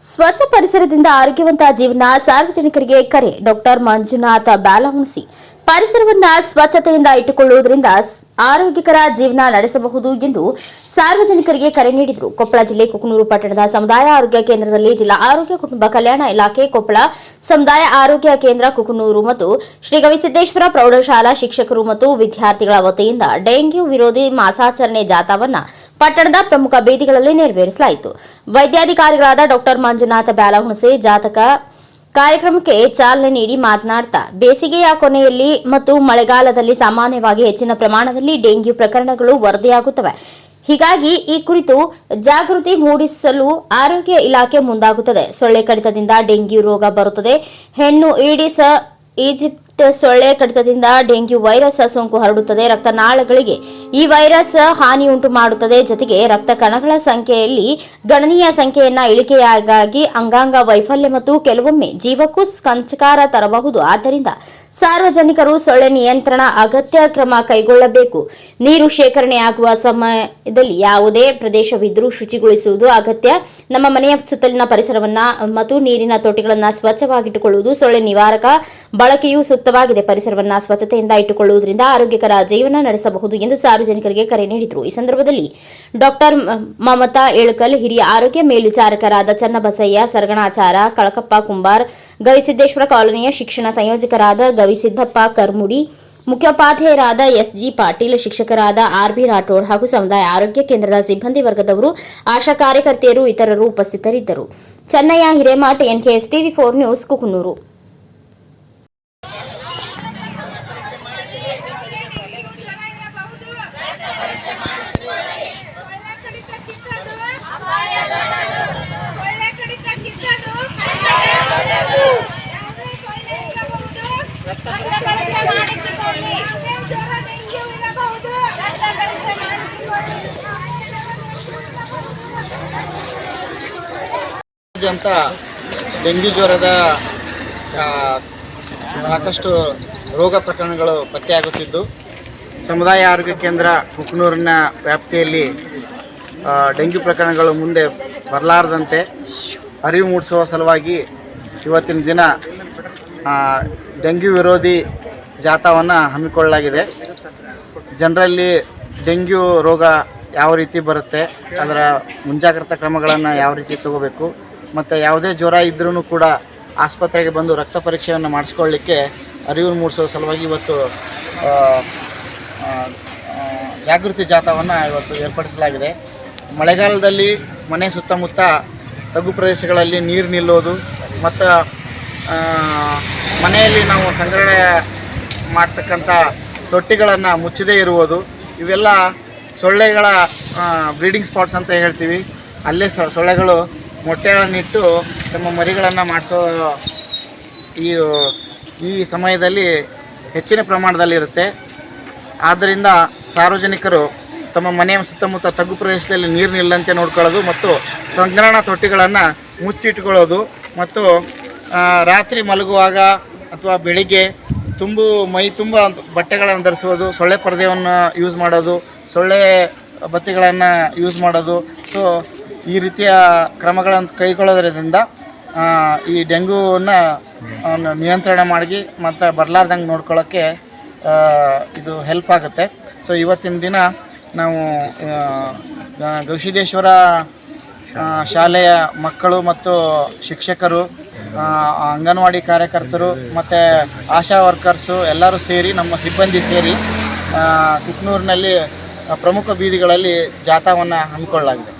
ಸ್ವಚ್ಛ ಪರಿಸರದಿಂದ ಆರೋಗ್ಯವಂತ ಜೀವನ ಸಾರ್ವಜನಿಕರಿಗೆ ಕರೆ. ಡಾಕ್ಟರ್ ಮಂಜುನಾಥ ಬ್ಯಾಲಹುಣಸಿ ಪರಿಸರವನ್ನ ಸ್ವಚ್ಛತೆಯಿಂದ ಇಟ್ಟುಕೊಳ್ಳುವುದರಿಂದ ಆರೋಗ್ಯಕರ ಜೀವನ ನಡೆಸಬಹುದು ಎಂದು ಸಾರ್ವಜನಿಕರಿಗೆ ಕರೆ ನೀಡಿದರು. ಕೊಪ್ಪಳ ಜಿಲ್ಲೆ ಕುಕನೂರು ಪಟ್ಟಣದ ಸಮುದಾಯ ಆರೋಗ್ಯ ಕೇಂದ್ರದಲ್ಲಿ ಜಿಲ್ಲಾ ಆರೋಗ್ಯ ಕುಟುಂಬ ಕಲ್ಯಾಣ ಇಲಾಖೆ ಕೊಪ್ಪಳ ಸಮುದಾಯ ಆರೋಗ್ಯ ಕೇಂದ್ರ ಕುಕನೂರು ಮತ್ತು ಶ್ರೀ ಗವಿಸಿದ್ದೇಶ್ವರ ಪ್ರೌಢಶಾಲಾ ಶಿಕ್ಷಕರು ಮತ್ತು ವಿದ್ಯಾರ್ಥಿಗಳ ವತಿಯಿಂದ ಡೆಂಗ್ಯೂ ವಿರೋಧಿ ಮಾಸಾಚರಣೆ ಜಾಥಾವನ್ನ ಪಟ್ಟಣದ ಪ್ರಮುಖ ಬೀದಿಗಳಲ್ಲಿ ನೆರವೇರಿಸಲಾಯಿತು. ವೈದ್ಯಾಧಿಕಾರಿಗಳಾದ ಡಾಕ್ಟರ್ ಮಂಜುನಾಥ ಬ್ಯಾಲಹುಣಸೆ, ಜಾತಕ ಕಾರ್ಯಕ್ರಮಕ್ಕೆ ಚಾಲನೆ ನೀಡಿ ಮಾತನಾಡ್ತಾ, ಬೇಸಿಗೆಯ ಕೊನೆಯಲ್ಲಿ ಮತ್ತು ಮಳೆಗಾಲದಲ್ಲಿ ಸಾಮಾನ್ಯವಾಗಿ ಹೆಚ್ಚಿನ ಪ್ರಮಾಣದಲ್ಲಿ ಡೆಂಗ್ಯೂ ಪ್ರಕರಣಗಳು ವರದಿಯಾಗುತ್ತವೆ. ಹೀಗಾಗಿ ಈ ಕುರಿತು ಜಾಗೃತಿ ಮೂಡಿಸಲು ಆರೋಗ್ಯ ಇಲಾಖೆ ಮುಂದಾಗುತ್ತದೆ. ಸೊಳ್ಳೆ ಕಡಿತದಿಂದ ಡೆಂಗ್ಯೂ ರೋಗ ಬರುತ್ತದೆ. ಹೆಣ್ಣು, ಈಡಿಸ, ಈಜಿಪ್ಟ್ ಸೊಳ್ಳೆ ಕಡಿತದಿಂದ ಡೆಂಗ್ಯೂ ವೈರಸ್ ಸೋಂಕು ಹರಡುತ್ತದೆ. ರಕ್ತನಾಳಗಳಿಗೆ ಈ ವೈರಸ್ ಹಾನಿ ಉಂಟು ಮಾಡುತ್ತದೆ. ಜೊತೆಗೆ ರಕ್ತ ಕಣಗಳ ಸಂಖ್ಯೆಯಲ್ಲಿ ಗಣನೀಯ ಸಂಖ್ಯೆಯನ್ನ ಇಳಿಕೆಯಾಗಿ ಅಂಗಾಂಗ ವೈಫಲ್ಯ ಮತ್ತು ಕೆಲವೊಮ್ಮೆ ಜೀವಕ್ಕೂ ಸಂಚಕಾರ ತರಬಹುದು. ಆದ್ದರಿಂದ ಸಾರ್ವಜನಿಕರು ಸೊಳ್ಳೆ ನಿಯಂತ್ರಣ ಅಗತ್ಯ ಕ್ರಮ ಕೈಗೊಳ್ಳಬೇಕು. ನೀರು ಶೇಖರಣೆ ಆಗುವ ಸಮಯದಲ್ಲಿ ಯಾವುದೇ ಪ್ರದೇಶವಿದ್ದರೂ ಶುಚಿಗೊಳಿಸುವುದು ಅಗತ್ಯ. ನಮ್ಮ ಮನೆಯ ಸುತ್ತಲಿನ ಪರಿಸರವನ್ನ ಮತ್ತು ನೀರಿನ ತೊಟ್ಟಿಗಳನ್ನ ಸ್ವಚ್ಛವಾಗಿಟ್ಟುಕೊಳ್ಳುವುದು ಸೊಳ್ಳೆ ನಿವಾರಕ ಬಳಕೆಯು ಸೂಕ್ತವಾಗಿದೆ ಪರಿಸರವನ್ನ ಸ್ವಚ್ಛತೆಯಿಂದ ಇಟ್ಟುಕೊಳ್ಳುವುದರಿಂದ ಆರೋಗ್ಯಕರ ಜೀವನ ನಡೆಸಬಹುದು ಎಂದು ಸಾರ್ವಜನಿಕರಿಗೆ ಕರೆ ನೀಡಿದರು. ಈ ಸಂದರ್ಭದಲ್ಲಿ ಡಾಕ್ಟರ್ ಮಮತಾ ಏಳ್ಕಲ್, ಹಿರಿಯ ಆರೋಗ್ಯ ಮೇಲ್ವಿಚಾರಕರಾದ ಚನ್ನಬಸಯ್ಯ, ಸರಗಣಾಚಾರ, ಕಳಕಪ್ಪ ಕುಂಬಾರ್, ಗವಿಸಿದ್ದೇಶ್ವರ ಕಾಲೋನಿಯ ಶಿಕ್ಷಣ ಸಂಯೋಜಕರಾದ ಗವಿಸಿದ್ದಪ್ಪ ಕರ್ಮುಡಿ, ಮುಖ್ಯೋಪಾಧ್ಯಾಯರಾದ ಎಸ್ಜಿ ಪಾಟೀಲ್, ಶಿಕ್ಷಕರಾದ ಆರ್ಬಿ ರಾಠೋಡ್ ಹಾಗೂ ಸಮುದಾಯ ಆರೋಗ್ಯ ಕೇಂದ್ರದ ಸಿಬ್ಬಂದಿ ವರ್ಗದವರು, ಆಶಾ ಕಾರ್ಯಕರ್ತೆಯರು, ಇತರರು ಉಪಸ್ಥಿತರಿದ್ದರು. Chennaiah Hiremath NKS TV, four news, Kukanur ಸೊಳ್ಳೆ ಕಡಿತ ಚಿಕ್ಕದು ಸೊಳ್ಳೆ ಕಡಿತ ಚಿಕ್ಕದು ಯಾವುದೇ ಸೊಳ್ಳೆ ಇರಬಹುದು ರಕ್ತ ಪರೀಕ್ಷೆ ಮಾಡಿಸಿಕೊಳ್ಳಿ ಯಾವುದೇ ಜ್ವರ ಡೆಂಗ್ಯೂ ಇರಬಹುದು ರಕ್ತ ಪರೀಕ್ಷೆ ಮಾಡಿಸಿಕೊಳ್ಳಿ ಅಂತ ಡೆಂಗ್ಯೂ ಜ್ವರದ ಸಾಕಷ್ಟು ರೋಗ ಪ್ರಕರಣಗಳು ಪತ್ತೆಯಾಗುತ್ತಿದ್ದು, ಸಮುದಾಯ ಆರೋಗ್ಯ ಕೇಂದ್ರ ಕುಕ್ನೂರಿನ ವ್ಯಾಪ್ತಿಯಲ್ಲಿ ಡೆಂಗ್ಯೂ ಪ್ರಕರಣಗಳು ಮುಂದೆ ಬರಲಾರದಂತೆ ಅರಿವು ಮೂಡಿಸುವ ಸಲುವಾಗಿ ಇವತ್ತಿನ ದಿನ ಡೆಂಗ್ಯೂ ವಿರೋಧಿ ಜಾಥಾವನ್ನು ಹಮ್ಮಿಕೊಳ್ಳಲಾಗಿದೆ. ಜನರಲ್ಲಿ ಡೆಂಗ್ಯೂ ರೋಗ ಯಾವ ರೀತಿ ಬರುತ್ತೆ, ಅದರ ಮುಂಜಾಗ್ರತಾ ಕ್ರಮಗಳನ್ನು ಯಾವ ರೀತಿ ತಗೋಬೇಕು ಮತ್ತು ಯಾವುದೇ ಜ್ವರ ಇದ್ರೂ ಕೂಡ ಆಸ್ಪತ್ರೆಗೆ ಬಂದು ರಕ್ತ ಪರೀಕ್ಷೆಯನ್ನು ಮಾಡಿಸ್ಕೊಳ್ಳಿಕ್ಕೆ ಅರಿವು ಮೂಡಿಸೋ ಸಲುವಾಗಿ ಇವತ್ತು ಜಾಗೃತಿ ಜಾಥಾವನ್ನು ಇವತ್ತು ಏರ್ಪಡಿಸಲಾಗಿದೆ. ಮಳೆಗಾಲದಲ್ಲಿ ಮನೆ ಸುತ್ತಮುತ್ತ ತಗ್ಗು ಪ್ರದೇಶಗಳಲ್ಲಿ ನೀರು ನಿಲ್ಲೋದು ಮತ್ತು ಮನೆಯಲ್ಲಿ ನಾವು ಸಂಗ್ರಹಣೆ ಮಾಡ್ತಕ್ಕಂಥ ತೊಟ್ಟಿಗಳನ್ನು ಮುಚ್ಚದೇ ಇರುವುದು. ಇವೆಲ್ಲ ಸೊಳ್ಳೆಗಳ ಬ್ರೀಡಿಂಗ್ ಸ್ಪಾಟ್ಸ್ ಅಂತ ಹೇಳ್ತೀವಿ. ಅಲ್ಲೇ ಸೊಳ್ಳೆಗಳು ಮೊಟ್ಟೆಗಳನ್ನಿಟ್ಟು ತಮ್ಮ ಮರಿಗಳನ್ನು ಮಾಡಿಸೋ ಈ ಈ ಸಮಯದಲ್ಲಿ ಹೆಚ್ಚಿನ ಪ್ರಮಾಣದಲ್ಲಿರುತ್ತೆ. ಆದ್ದರಿಂದ ಸಾರ್ವಜನಿಕರು ತಮ್ಮ ಮನೆಯ ಸುತ್ತಮುತ್ತ ತಗ್ಗು ಪ್ರದೇಶದಲ್ಲಿ ನೀರು ನಿಲ್ಲಂತೆ ನೋಡ್ಕೊಳ್ಳೋದು ಮತ್ತು ಸಂಗ್ರಹಣಾ ತೊಟ್ಟಿಗಳನ್ನು ಮುಚ್ಚಿಟ್ಕೊಳ್ಳೋದು ಮತ್ತು ರಾತ್ರಿ ಮಲಗುವಾಗ ಅಥವಾ ಬೆಳಿಗ್ಗೆ ತುಂಬು, ಮೈ ತುಂಬ ಬಟ್ಟೆಗಳನ್ನು ಧರಿಸುವುದು, ಸೊಳ್ಳೆ ಪರದೆಯನ್ನು ಯೂಸ್ ಮಾಡೋದು, ಸೊಳ್ಳೆ ಬತ್ತಿಗಳನ್ನು ಯೂಸ್ ಮಾಡೋದು. ಸೊ ಈ ರೀತಿಯ ಕ್ರಮಗಳನ್ನು ಕೈಗೊಳ್ಳೋದ್ರಿಂದ ಈ ಡೆಂಗೂವನ್ನು ನಿಯಂತ್ರಣ ಮಾಡಿ ಮತ್ತು ಬರಲಾರ್ದಂಗೆ ನೋಡ್ಕೊಳ್ಳೋಕ್ಕೆ ಇದು ಹೆಲ್ಪ್ ಆಗುತ್ತೆ. ಸೊ ಇವತ್ತಿನ ದಿನ ನಾವು ಗವಿಸಿದ್ದೇಶ್ವರ ಶಾಲೆಯ ಮಕ್ಕಳು ಮತ್ತು ಶಿಕ್ಷಕರು ಅಂಗನವಾಡಿ ಕಾರ್ಯಕರ್ತರು ಮತ್ತು ಆಶಾ ವರ್ಕರ್ಸು ಎಲ್ಲರೂ ಸೇರಿ, ನಮ್ಮ ಸಿಬ್ಬಂದಿ ಸೇರಿ ಕುಕ್ನೂರಿನಲ್ಲಿ ಪ್ರಮುಖ ಬೀದಿಗಳಲ್ಲಿ ಜಾಥಾವನ್ನು ಹಮ್ಮಿಕೊಳ್ಳಲಾಗಿದೆ.